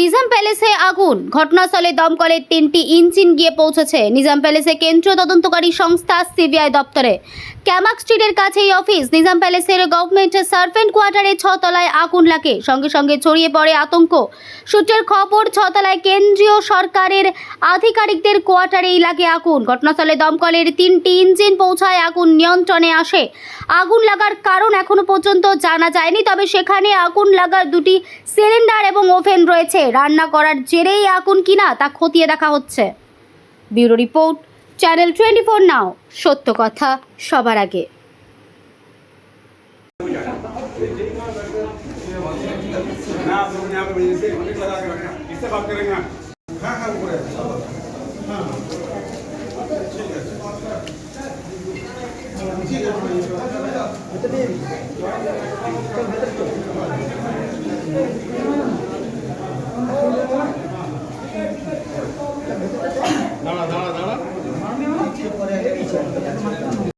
নিজাম প্যালেসে আগুন। ঘটনাস্থলে দমকলের তিনটি ইঞ্জিন গিয়ে পৌঁছেছে। নিজাম প্যালেসে কেন্দ্রীয় তদন্তকারী সংস্থা সিবিআই দপ্তরে। ক্যামাক স্ট্রিটের কাছে এই অফিস। নিজাম প্যালেসের গভর্নমেন্টের সার্ভেন্ট কোয়ার্টারে ছতলায় আগুন লাগে। সঙ্গে সঙ্গে ছড়িয়ে পড়ে আতঙ্ক। সূত্রের খবর, ছতলায় কেন্দ্রীয় সরকারের আধিকারিকদের কোয়ার্টারেই লাগে আগুন। ঘটনাস্থলে দমকলের তিনটি ইঞ্জিন পৌঁছায় আগুন নিয়ন্ত্রণে আসে। আগুন লাগার কারণ এখনও পর্যন্ত জানা যায়নি, তবে সেখানে আগুন লাগার দুটি সিলিন্ডার এবং ওভেন রয়েছে। রান্না করার জেরেই আগুন কিনা তা খতিয়ে দেখা হচ্ছে bureau report channel twenty four now সত্য কথা সবার আগে ঠিক আছে